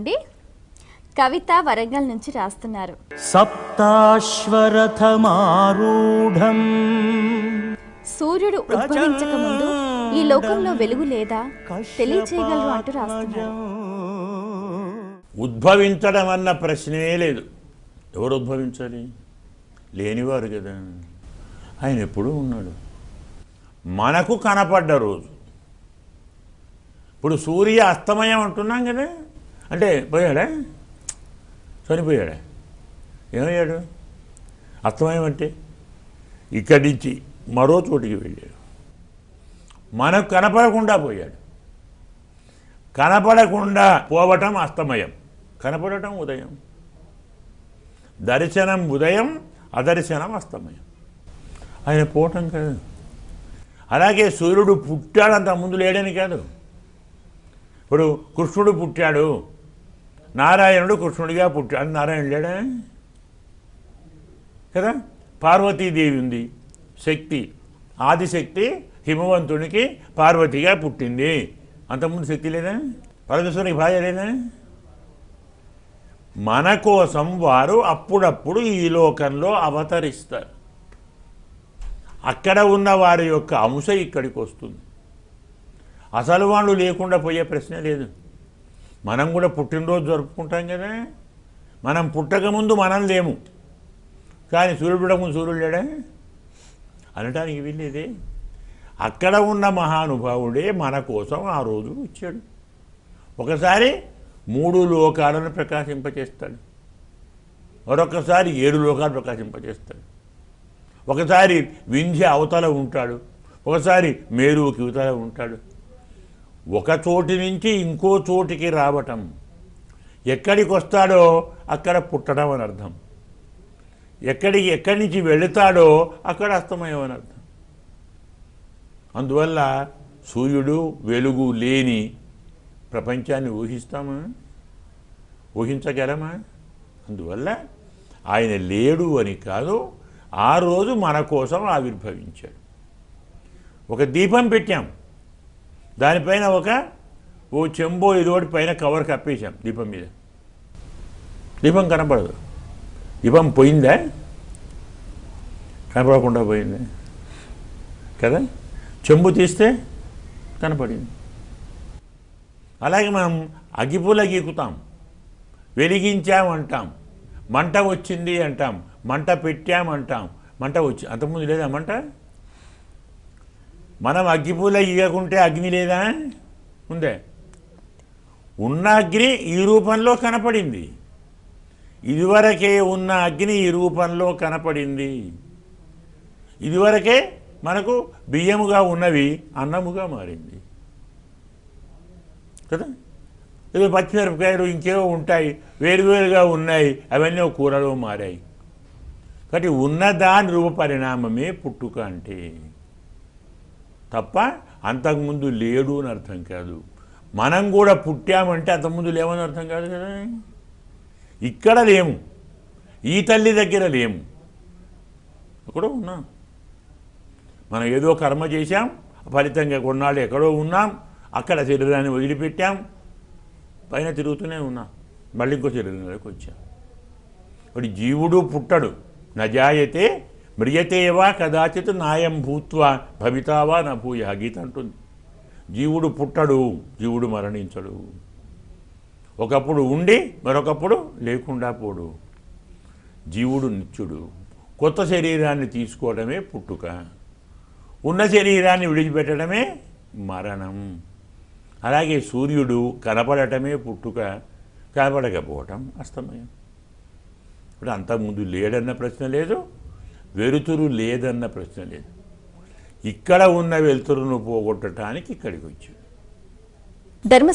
నుండి కవిత వరంగల్ నుంచి రాస్తున్నారు. సప్తాశ్వరథమారూఢం. సూర్యుడు ఉద్భవించక ముందు ఈ లోకంలో వెలుగు లేదా తెలియచేయగలరు అంటూ రాస్తున్నారు. ఉద్భవించడం అన్న ప్రశ్నే లేదు. ఎవరు ఉద్భవించాలి? లేనివారు కదా. ఆయన ఎప్పుడూ ఉన్నాడు. మనకు కనపడ్డ రోజు. ఇప్పుడు సూర్య అస్తమయం అంటున్నాం కదా. అంటే పోయాడా? చనిపోయాడా? ఏమయ్యాడు? అస్తమయం అంటే ఇక్కడి నుంచి మరో చోటికి వెళ్ళాడు. మనకు కనపడకుండా పోయాడు. కనపడకుండా పోవటం అస్తమయం. కనపడటం ఉదయం. దర్శనం ఉదయం అదర్శనం అస్తమయం. ఆయన పోవటం కాదు. అలాగే సూర్యుడు పుట్టాడు అంత ముందు లేడని కాదు. ఇప్పుడు కృష్ణుడు పుట్టాడు. నారాయణుడు కృష్ణుడిగా పుట్టాడు నారాయణ లేడా? కదా? పార్వతీదేవి ఉంది. శక్తి ఆదిశక్తి హిమవంతునికి పార్వతిగా పుట్టింది. అంతకుముందు శక్తి లేదా? పరమేశ్వరికి భార్య లేదా? మన కోసం వారు అప్పుడప్పుడు ఈ లోకంలో అవతరిస్తారు. అక్కడ ఉన్న వారి యొక్క అంశ ఇక్కడికి వస్తుంది. అసలు వాళ్ళు లేకుండా పోయే ప్రశ్న లేదు. మనం కూడా పుట్టినరోజు జరుపుకుంటాం కదా. మనం పుట్టకముందు మనం లేము. కానీ సూర్యుడు పుట్టకముందు సూర్యుడు లేడా? అనటానికి వీల్లేదే. అక్కడ ఉన్న మహానుభావుడే మన కోసం ఆ రోజు ఇచ్చాడు ఒకసారి మూడు లోకాలను ప్రకాశింపచేస్తాడు. మరొకసారి ఏడు లోకాలు ప్రకాశింపచేస్తాడు. ఒకసారి వింధ్య అవతల ఉంటాడు. ఒకసారి మేరువుకి ఇవతల ఉంటాడు. ఒక చోటి నుంచి ఇంకో చోటికి రావటం. ఎక్కడికి వస్తాడో అక్కడ పుట్టడం అని అర్థం. ఎక్కడికి ఎక్కడి నుంచి వెళుతాడో అక్కడ అస్తమయం అని అర్థం. అందువల్ల సూర్యుడు వెలుగు లేని ప్రపంచాన్ని ఊహిస్తామా? ఊహించగలమా? అందువల్ల ఆయన లేడు అని కాదు ఆ రోజు మన కోసం ఆవిర్భవించాడు. ఒక దీపం పెట్టాం. దానిపైన ఒక ఓ చెంబో ఇదోటి పైన కవర్ కప్పేశాం దీపం మీద. దీపం కనపడదు. దీపం పోయిందా? కనపడకుండా పోయింది. కదా? చెంబు తీస్తే కనపడింది. అలాగే మనం అగిపుల గీకుతాం. వెలిగించామంటాం మంట వచ్చింది అంటాం. మంట పెట్టామంటాం మంట వచ్చి అంతకుముందు లేదా మంట? మనం అగ్గిపూల ఇవ్వకుంటే అగ్ని లేదా? ఉందే. ఉన్న అగ్ని ఈ రూపంలో కనపడింది. ఇదివరకే ఉన్న అగ్ని ఈ రూపంలో కనపడింది. ఇదివరకే మనకు బియ్యముగా ఉన్నవి అన్నముగా మారింది. కదా? ఏదో పచ్చిమిరపకాయలు ఇంకేవో ఉంటాయి వేరువేరుగా ఉన్నాయి అవన్నీ కూరలో మారాయి. కాబట్టి ఉన్నదాని రూప పరిణామమే పుట్టుక అంటే. తప్ప అంతకుముందు లేడు అని అర్థం కాదు. మనం కూడా పుట్టామంటే అంతకుముందు లేవని అర్థం కాదు కదా. ఇక్కడ లేము. ఈ తల్లి దగ్గర లేము. ఎక్కడో ఉన్నాం. మనం ఏదో కర్మ చేశాం ఫలితంగా కొన్నాళ్ళు ఎక్కడో ఉన్నాం అక్కడ శరీరాన్ని వదిలిపెట్టాం పైన తిరుగుతూనే ఉన్నాం. మళ్ళీ ఇంకో శరీరంలోకి వచ్చాం. ఇప్పుడు జీవుడు పుట్టడు. నజాయతే మ్రియతేవా కదాచిత్ నాయం భూత్వా భవితావా నా భూయ గీత అంటుంది. జీవుడు పుట్టడు జీవుడు మరణించడు. ఒకప్పుడు ఉండి మరొకప్పుడు లేకుండా పోడు. జీవుడు నిత్యుడు. కొత్త శరీరాన్ని తీసుకోవడమే పుట్టుక. ఉన్న శరీరాన్ని విడిచిపెట్టడమే మరణం. అలాగే సూర్యుడు కనపడటమే పుట్టుక. కనపడకపోవటం అస్తమయం. ఇప్పుడు అంతకుముందు లేడన్న ప్రశ్న లేదు వెలుతురు లేదన్న ప్రశ్న లేదు. ఇక్కడ ఉన్న వెలుతురును పోగొట్టడానికి ఇక్కడికి వచ్చాడు. ధర్మ